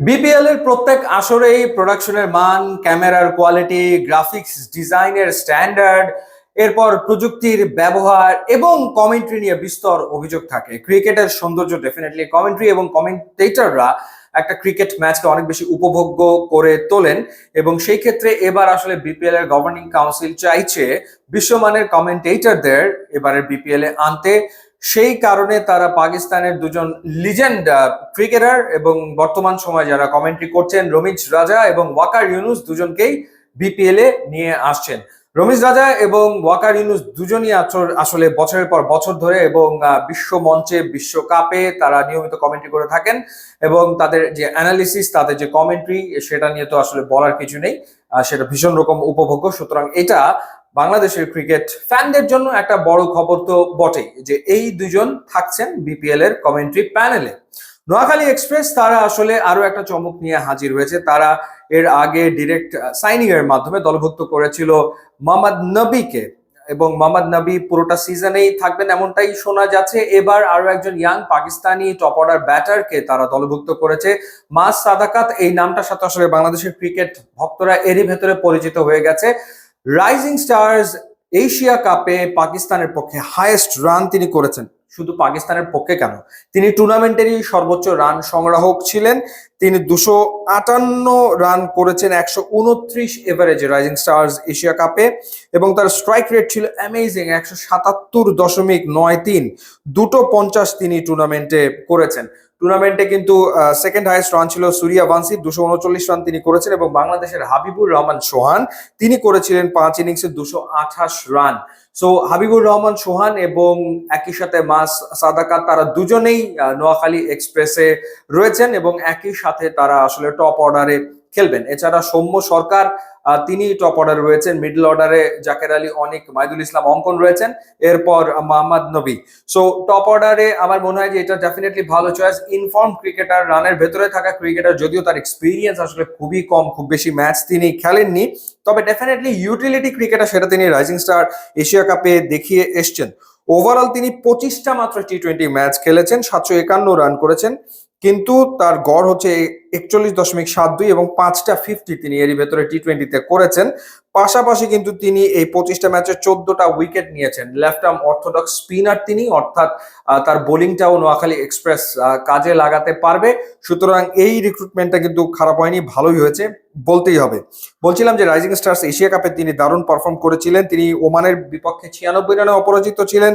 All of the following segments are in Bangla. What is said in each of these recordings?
বিপিএল এর প্রত্যেক আসরেই প্রোডাকশনের মান ক্যামেরার কোয়ালিটি গ্রাফিক্স ডিজাইনের স্ট্যান্ডার্ড এরপর প্রযুক্তির ব্যবহার এবং কমেন্ট্রি নিয়ে বিস্তর অভিযোগ থাকে। ক্রিকেটের সৌন্দর্য ডেফিনেটলি কমেন্ট্রি এবং কমেন্টেটররা একটা ক্রিকেট ম্যাচকে অনেক বেশি উপভোগ্য করে তোলেন এবং সেই ক্ষেত্রে এবার আসলে বিপিএল এর গভর্নিং কাউন্সিল চাইছে বিশ্বমানের কমেন্টেটরদের এবারের বিপিএল এ আনতে। সেই কারণে তারা পাকিস্তানের দুজন লিজেন্ড ক্রিকেটার এবং বর্তমান সময় যারা কমেন্ট্রি করছেন, রমিজ রাজা এবং ওয়াকার ইউনুস দুজনকেই বিপিএল এ নিয়ে আসছেন। রমিজ রাজা এবং ওয়াকার ইউনুস দুজনই আসলে বছরের পর বছর ধরে এবং বিশ্ব মঞ্চে বিশ্বকাপে তারা নিয়মিত কমেন্ট্রি করে থাকেন এবং তাদের যে অ্যানালিসিস তাদের যে কমেন্ট্রি সেটা নিয়ে তো আসলে বলার কিছু নেই। সেটা ভীষণ রকম উপভোগ্য। সুতরাং এটা বাংলাদেশের ক্রিকেট ফ্যানদের জন্য একটা বড় খবর তো বটেই যে এই দুজন থাকছেন বিপিএল এর কমেন্ট্রি প্যানেলে নোয়াখালী এক্সপ্রেস তারা আসলে আরও একটা চমক নিয়ে হাজির হয়েছে। তারা এর আগে ডিরেক্ট সাইনিং এর মাধ্যমে দলভুক্ত করেছিল মোহাম্মদ নবীকে এবং মোহাম্মদ নবী পুরোটা সিজনেই থাকবেন এমনটাই শোনা যাচ্ছে। এবার আরও একজন ইয়াং পাকিস্তানি টপ অর্ডার ব্যাটারকে তারা দলভুক্ত করেছে। মাস সাদাকাত এই নামটার সাথে আসলে বাংলাদেশের ক্রিকেট ভক্তরা এরই ভেতরে পরিচিত হয়ে গেছে। রাইজিং স্টার্স এশিয়া কাপে পাকিস্তানের পক্ষে হাইয়েস্ট রান তিনি করেছেন। শুধু পাকিস্তানের পক্ষে কেন? তিনি টুর্নামেন্টেরই সর্বোচ্চ রান সংগ্রাহক ছিলেন। তিনি দুশো আটান্ন রান করেছেন একশো উনত্রিশ এভারেজে রাইজিং স্টার্স এশিয়া কাপে এবং তার স্ট্রাইক রেট ছিল অ্যামেজিং একশো সাতাত্তর দশমিক নয় তিন। দুটো পঞ্চাশ তিনি টুর্নামেন্টে করেছেন। টুর্নামেন্টে কিন্তু সেকেন্ড হাইয়েস্ট রান ছিল সুরিয়া ভান্সি দুশো উনচল্লিশ রান তিনি করেছেন এবং বাংলাদেশের হাবিবুর রহমান সোহান তিনি করেছিলেন পাঁচ ইনিংসে দুশো আঠাশ রান। সো হাবিবুর রহমান সোহান এবং একই সাথে মাস সাদাকাত তারা দুজনেই নোয়াখালী এক্সপ্রেসে রয়েছেন এবং একই সাথে তারা আসলে টপ অর্ডারে খেলবেন। এছাড়া সৌম্য সরকার তিনি টপ অর্ডারে রয়েছেন। মিডল অর্ডারে জাকের আলী, অনেক, মাইদুল ইসলাম, অঙ্কন রয়েছেন। এরপর মোহাম্মদ নবী। সো টপ অর্ডারে আমার মনে হয় যে এটা ডেফিনেটলি ভালো চয়েস ইনফর্ম ক্রিকেটার রানের ভেতরে থাকা ক্রিকেটার যদিও তার এক্সপিরিয়েন্স আসলে খুবই কম, খুব বেশি ম্যাচ তিনি খেলেননি, তবে ডেফিনেটলি ইউটিলিটি ক্রিকেটার সেটা তিনি রাইজিং স্টার এশিয়া কাপে দেখিয়ে এসছেন। ওভারঅল তিনি পঁচিশটা মাত্র টি টোয়েন্টি ম্যাচ খেলেছেন, সাতশো একান্ন রান করেছেন। কিন্তু তার গড় হচ্ছে একচল্লিশ দশমিক সাত দুই এবং পাঁচটা ফিফটি তিনি এরই ভেতরে টি টোয়েন্টিতে করেছেন। পাশাপাশি কিন্তু তিনি এই পঁচিশটা ম্যাচে চোদ্দটা উইকেট নিয়েছেন। লেফট আর্ম অর্থোডক্স স্পিনার তিনি, অর্থাৎ তার বোলিংটাও নোয়াখালী এক্সপ্রেস কাজে লাগাতে পারবে। সুতরাং এই রিক্রুটমেন্টটা কিন্তু খারাপ হয়নি, ভালোই হয়েছে, বলতেই হবে। বলছিলাম যে রাইজিং স্টার্স এশিয়া কাপে তিনি দারুণ পারফর্ম করেছিলেন। তিনি ওমানের বিপক্ষে ছিয়ানব্বই রানে অপরাজিত ছিলেন।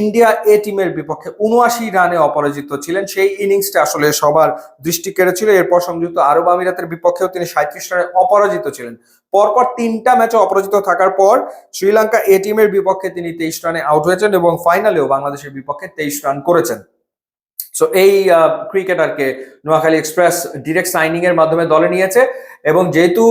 ইন্ডিয়া এ টিমের বিপক্ষে উনআশি রানে অপরাজিত ছিলেন। সেই ইনিংসটা আসলে সবার দৃষ্টি কেড়েছিল। এরপর সংযুক্ত আরব আমিরাতের বিপক্ষেও তিনি সাঁত্রিশ রানে অপরাজিত ছিলেন। পরপর তিনটা ম্যাচে অপরাজিত থাকার পর শ্রীলঙ্কা এ টিমের বিপক্ষে তিনি তেইশ রানে আউট হয়েছেন এবং ফাইনালেও বাংলাদেশের বিপক্ষে তেইশ রান করেছেন। সো এই ক্রিকেটারকে নোয়াখালী এক্সপ্রেস ডিরেক্ট সাইনিং এর মাধ্যমে দলে নিয়েছে এবং যেহেতু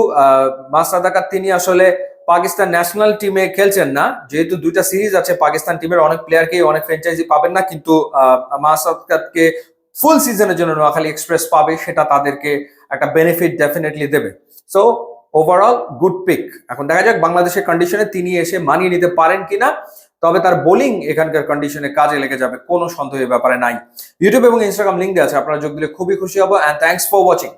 মাসাদাকাত তিনি আসলে পাকিস্তান ন্যাশনাল টিমে খেলছেন না, যেহেতু দুইটা সিরিজ আছে, পাকিস্তান টিমের অনেক প্লেয়ারকেই অনেক ফ্র্যাঞ্চাইজি পাবেন না, কিন্তু মাসাদাকাতকে ফুল সিজনের জন্য নোয়াখালী এক্সপ্রেস পাবে, সেটা তাদেরকে একটা বেনিফিট ডেফিনেটলি দেবে। সো ওভারঅল গুড পিক এখন দেখা যাক বাংলাদেশের কন্ডিশনে তিনি এসে মানিয়ে নিতে পারেন কিনা, তবে তার বোলিং এখানকার কন্ডিশনে কাজে লেগে যাবে, কোনো সন্দেহের ব্যাপারে নাই। ইউটিউব এবং ইনস্টাগ্রাম লিঙ্ক দেওয়া আছে, আপনারা যোগ দিলে খুবই খুশি হব অ্যান্ড থ্যাংকস ফর ওয়াচিং